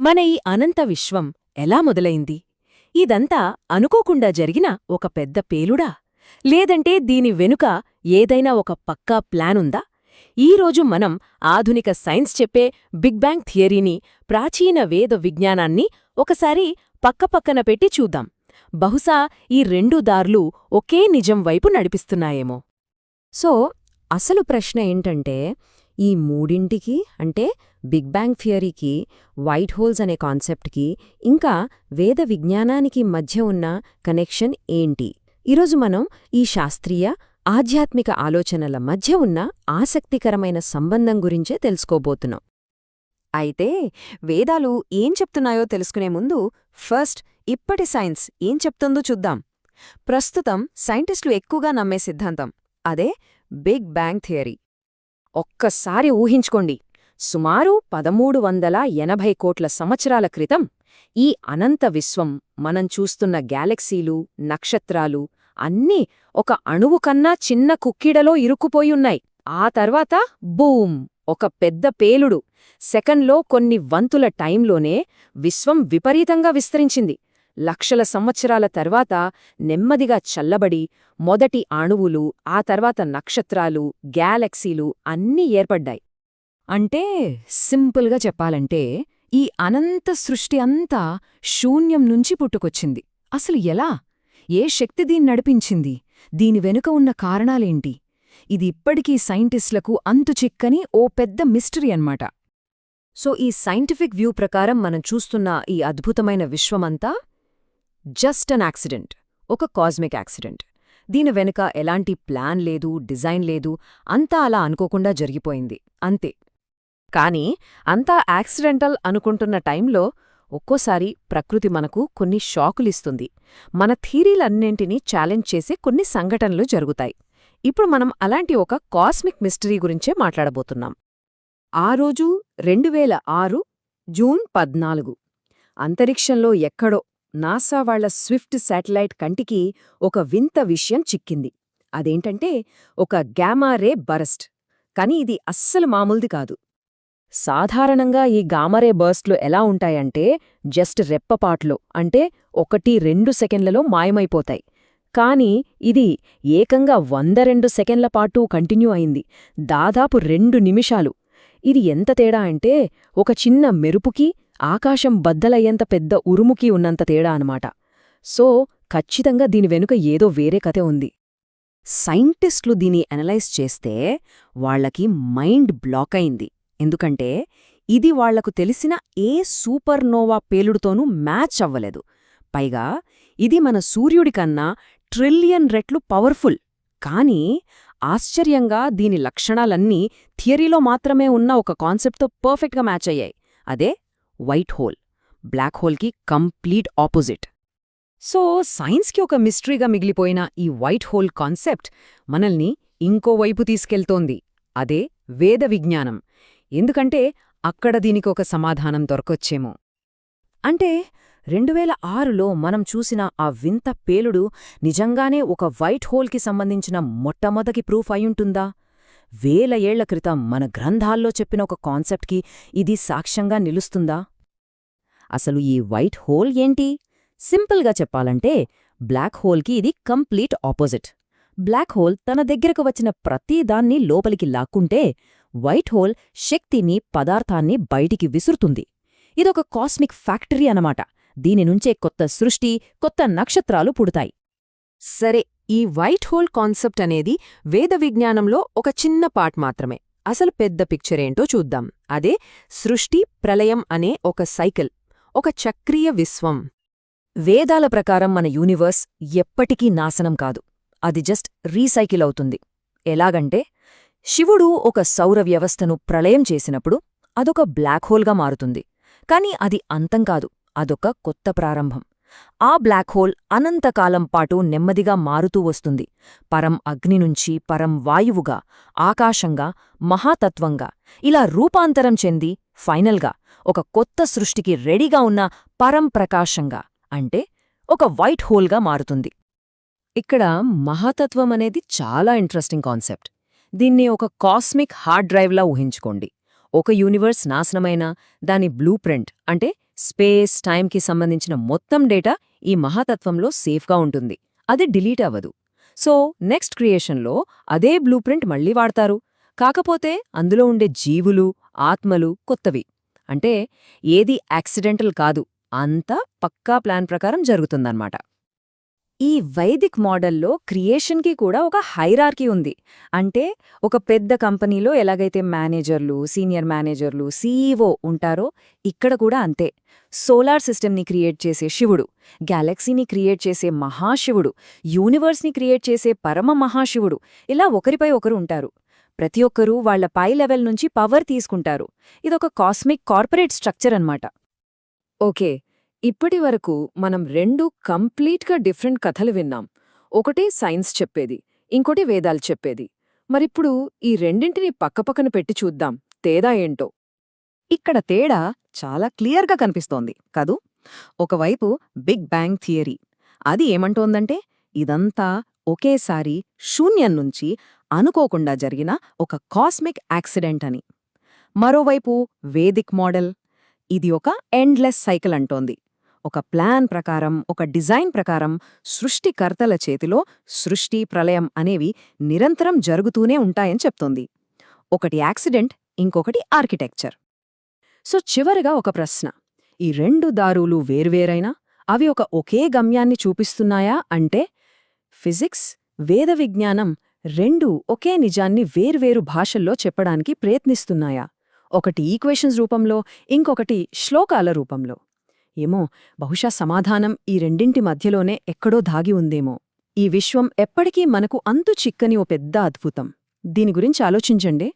మన ఈ అనంత విశ్వం ఎలా మొదలైంది? ఇదంతా అనుకోకుండా జరిగిన ఒక పెద్ద పేలుడా? లేదంటే దీని వెనుక ఏదైనా ఒక పక్కా ప్లానుందా ఈరోజు మనం ఆధునిక సైన్స్ చెప్పే బిగ్ బ్యాంగ్ థియరీని ప్రాచీన వేద విజ్ఞానాన్ని ఒకసారి పక్కపక్కన పెట్టి చూద్దాం. బహుశా ఈ రెండు దార్లు ఒకే నిజం వైపు నడిపిస్తున్నాయేమో. సో అసలు ప్రశ్న ఏంటంటే ఈ మూడింటికి అంటే బిగ్ బ్యాంగ్ థియరీకి వైట్ హోల్స్ అనే కాన్సెప్ట్కి ఇంకా వేద విజ్ఞానానికి మధ్య ఉన్న కనెక్షన్ ఏంటి? ఈరోజు మనం ఈ శాస్త్రీయ ఆధ్యాత్మిక ఆలోచనల మధ్య ఉన్న ఆసక్తికరమైన సంబంధం గురించే తెలుసుకోబోతున్నాం. అయితే వేదాలు ఏం చెప్తున్నాయో తెలుసుకునే ముందు ఫస్ట్ ఇప్పటి సైన్స్ ఏం చెప్తుందో చూద్దాం. ప్రస్తుతం సైంటిస్టులు ఎక్కువగా నమ్మే సిద్ధాంతం అదే బిగ్ బ్యాంగ్ థియరీ. ఒక్కసారి ఊహించుకోండి. సుమారు పదమూడు వందల ఎనభై కోట్ల సంవత్సరాల క్రితం ఈ అనంత విశ్వం మనం చూస్తున్న గ్యాలక్సీలు నక్షత్రాలు అన్నీ ఒక అణువు కన్నా చిన్న కుక్కిడలో ఇరుక్కుపోయున్నాయి. ఆ తర్వాత బూమ్! ఒక పెద్ద పేలుడు సెకండ్లో కొన్ని వంతుల టైంలోనే విశ్వం విపరీతంగా విస్తరించింది. లక్షల సంవత్సరాల తర్వాత నెమ్మదిగా చల్లబడి మొదటి అణువులు ఆ తర్వాత నక్షత్రాలు గ్యాలక్సీలు అన్నీ ఏర్పడ్డాయి. అంటే సింపుల్గా చెప్పాలంటే ఈ అనంత సృష్టి అంతా శూన్యం నుంచి పుట్టుకొచ్చింది. అసలు ఎలా? ఏ శక్తి దీన్ని నడిపించింది? దీని వెనుక ఉన్న కారణాలేంటి? ఇది ఇప్పటికీ సైంటిస్టులకు అంతుచిక్కని ఓ పెద్ద మిస్టరీ అన్నమాట. సో ఈ సైంటిఫిక్ వ్యూ ప్రకారం మనం చూస్తున్న ఈ అద్భుతమైన విశ్వమంతా జస్ట్ అన్ యాక్సిడెంట్ ఒక కాస్మిక్ యాక్సిడెంట్. దీని వెనుక ఎలాంటి ప్లాన్ లేదు డిజైన్ లేదు అంతా అలా అనుకోకుండా జరిగిపోయింది అంతే. కాని అంతా యాక్సిడెంటల్ అనుకుంటున్న టైంలో ఒక్కోసారి ప్రకృతి మనకు కొన్ని షాకులిస్తుంది. మన థీరీలన్నింటినీ ఛాలెంజ్ చేసే కొన్ని సంఘటనలు జరుగుతాయి. ఇప్పుడు మనం అలాంటి ఒక కాస్మిక్ మిస్టరీ గురించే మాట్లాడబోతున్నాం. ఆ రోజు రెండువేల ఆరు జూన్ పద్నాలుగు. అంతరిక్షంలో ఎక్కడో నాసా వాళ్ళ స్విఫ్ట్ శాటిలైట్ కంటికి ఒక వింత విషయం చిక్కింది. అదేంటంటే ఒక గ్యామారే బరస్ట్. కాని ఇది అస్సలు మామూలుది కాదు. సాధారణంగా ఈ గామరే బర్స్ట్లు ఎలా ఉంటాయంటే జస్ట్ రెప్పపాట్లో అంటే ఒకటి రెండు సెకండ్లలో మాయమైపోతాయి. కాని ఇది ఏకంగా వంద రెండు సెకండ్ల పాటు కంటిన్యూ అయింది. దాదాపు రెండు నిమిషాలు. ఇది ఎంత తేడా అంటే ఒక చిన్న మెరుపుకి ఆకాశం బద్దలయ్యేంత పెద్ద ఉరుముకి ఉన్నంత తేడా అనమాట సో ఖచ్చితంగా దీని వెనుక ఏదో వేరే కథ ఉంది. సైంటిస్టులు దీని అనలైజ్ చేస్తే వాళ్ళకి మైండ్ బ్లాక్ అయింది. ఎందుకంటే ఇది వాళ్ళకు తెలిసిన ఏ సూపర్నోవా పేలుడుతోనూ మ్యాచ్ అవ్వలేదు. పైగా ఇది మన సూర్యుడికన్నా ట్రిలియన్ రెట్లు పవర్ఫుల్. కానీ ఆశ్చర్యంగా దీని లక్షణాలన్నీ థియరీలో మాత్రమే ఉన్న ఒక కాన్సెప్ట్తో పర్ఫెక్ట్గా మ్యాచ్ అయ్యాయి. అదే వైట్ హోల్ బ్లాక్ హోల్కి కంప్లీట్ ఆపోజిట్ సో సైన్స్కి ఒక మిస్టరీగా మిగిలిపోయిన ఈ వైట్ హోల్ కాన్సెప్ట్ మనల్ని ఇంకోవైపు తీసుకెళ్తోంది. అదే వేద విజ్ఞానం. ఎందుకంటే అక్కడ దీనికి ఒక సమాధానం దొరకొచ్చేమో. అంటే రెండువేల ఆరులో మనం చూసిన ఆ వింత పేలుడు నిజంగానే ఒక వైట్ హోల్కి సంబంధించిన మొట్టమొదటి ప్రూఫ్ అయ్యుంటుందా వేల ఏళ్ళ క్రితం మన గ్రంథాల్లో చెప్పిన ఒక కాన్సెప్ట్కి ఇది సాక్ష్యంగా నిలుస్తుందా? అసలు ఈ వైట్ హోల్ ఏంటి? సింపుల్గా చెప్పాలంటే బ్లాక్ హోల్కి ఇది కంప్లీట్ ఆపోజిట్. బ్లాక్ హోల్ తన దగ్గరకు వచ్చిన ప్రతిదాన్ని లోపలికి లాక్కుంటే వైట్ హోల్ శక్తిని పదార్థాన్ని బయటికి విసురుతుంది. ఇదొక కాస్మిక్ ఫ్యాక్టరీ అనమాట దీని నుంచే కొత్త సృష్టి కొత్త నక్షత్రాలు పుడతాయి. సరే ఈ వైట్ హోల్ కాన్సెప్ట్ అనేది వేద విజ్ఞానంలో ఒక చిన్న పార్ట్ మాత్రమే. అసలు పెద్ద పిక్చరేంటో చూద్దాం. అదే సృష్టి ప్రళయం అనే ఒక సైకిల్. ఒక చక్రీయ విశ్వం. వేదాల ప్రకారం మన యూనివర్స్ ఎప్పటికీ నాశనం కాదు. అది జస్ట్ రీసైకిల్ అవుతుంది. ఎలాగంటే శివుడు ఒక సౌర వ్యవస్థను ప్రళయం చేసినప్పుడు అదొక బ్లాక్ హోల్గా మారుతుంది. కాని అది అంతం కాదు. అదొక కొత్త ప్రారంభం. ఆ బ్లాక్ హోల్ అనంతకాలం పాటు నెమ్మదిగా మారుతూ వస్తుంది. పరం అగ్ని నుంచి పరం వాయువుగా ఆకాశంగా మహాతత్వంగా ఇలా రూపాంతరం చెంది ఫైనల్గా ఒక కొత్త సృష్టికి రెడీగా ఉన్న పరం ప్రకాశంగా అంటే ఒక వైట్ హోల్గా మారుతుంది. ఇక్కడ మహాతత్వం అనేది చాలా ఇంట్రెస్టింగ్ కాన్సెప్ట్. దీన్ని ఒక కాస్మిక్ హార్డ్ డ్రైవ్లా ఊహించుకోండి. ఒక యూనివర్స్ నాశనమైన దాని బ్లూ ప్రింట్ అంటే స్పేస్ టైంకి సంబంధించిన మొత్తం డేటా ఈ మహాతత్వంలో సేఫ్గా ఉంటుంది. అది డిలీట్ అవ్వదు. సో నెక్స్ట్ క్రియేషన్లో అదే బ్లూ ప్రింట్ మళ్ళీ వాడతారు. కాకపోతే అందులో ఉండే జీవులు ఆత్మలు కొత్తవి. అంటే ఏది యాక్సిడెంటల్ కాదు అంతా పక్కా ప్లాన్ ప్రకారం జరుగుతుందన్నమాట. ఈ వైదిక్ మోడల్లో క్రియేషన్కి కూడా ఒక హైరార్కీ ఉంది. అంటే ఒక పెద్ద కంపెనీలో ఎలాగైతే మేనేజర్లు సీనియర్ మేనేజర్లు సీఈఓ ఉంటారో ఇక్కడ కూడా అంతే. సోలార్ సిస్టమ్ని క్రియేట్ చేసే శివుడు గ్యాలక్సీని క్రియేట్ చేసే మహాశివుడు యూనివర్స్ని క్రియేట్ చేసే పరమ మహాశివుడు ఇలా ఒకరిపై ఒకరు ఉంటారు. ప్రతి ఒక్కరూ వాళ్ళ పై లెవెల్ నుంచి పవర్ తీసుకుంటారు. ఇదొక కాస్మిక్ కార్పొరేట్ స్ట్రక్చర్ అన్నమాట. ఓకే ఇప్పటి వరకు మనం రెండు కంప్లీట్గా డిఫరెంట్ కథలు విన్నాం. ఒకటి సైన్స్ చెప్పేది ఇంకోటి వేదాలు చెప్పేది. మరిప్పుడు ఈ రెండింటిని పక్కపక్కన పెట్టి చూద్దాం తేడా ఏంటో. ఇక్కడ తేడా చాలా క్లియర్గా కనిపిస్తోంది కదూ? ఒకవైపు బిగ్ బ్యాంగ్ థియరీ. అది ఏమంటోందంటే ఇదంతా ఒకేసారి శూన్యం నుంచి అనుకోకుండా జరిగిన ఒక కాస్మిక్ యాక్సిడెంట్ అని. మరోవైపు వేదిక్ మోడల్ ఇది ఒక ఎండ్లెస్ సైకిల్ అంటోంది. ఒక ప్లాన్ ప్రకారం ఒక డిజైన్ ప్రకారం సృష్టికర్తల చేతిలో సృష్టి ప్రళయం అనేవి నిరంతరం జరుగుతూనే ఉంటాయని చెప్తోంది. ఒకటి యాక్సిడెంట్ ఇంకొకటి ఆర్కిటెక్చర్. సో చివరిగా ఒక ప్రశ్న. ఈ రెండు దారులు వేర్వేరైనా? అవి ఒక ఒకే గమ్యాన్ని చూపిస్తున్నాయా? అంటే ఫిజిక్స్ వేద విజ్ఞానం రెండు ఒకే నిజాన్ని వేర్వేరు భాషల్లో చెప్పడానికి ప్రయత్నిస్తున్నాయా? ఒకటి ఈక్వేషన్స్ రూపంలో ఇంకొకటి శ్లోకాల రూపంలో. ఏమో బహుశా సమాధానం ఈ రెండింటి మధ్యలోనే ఎక్కడో దాగి ఉందేమో. ఈ విశ్వం ఎప్పటికీ మనకు అంతు చిక్కని ఓ పెద్ద అద్భుతం. దీని గురించి ఆలోచించండి.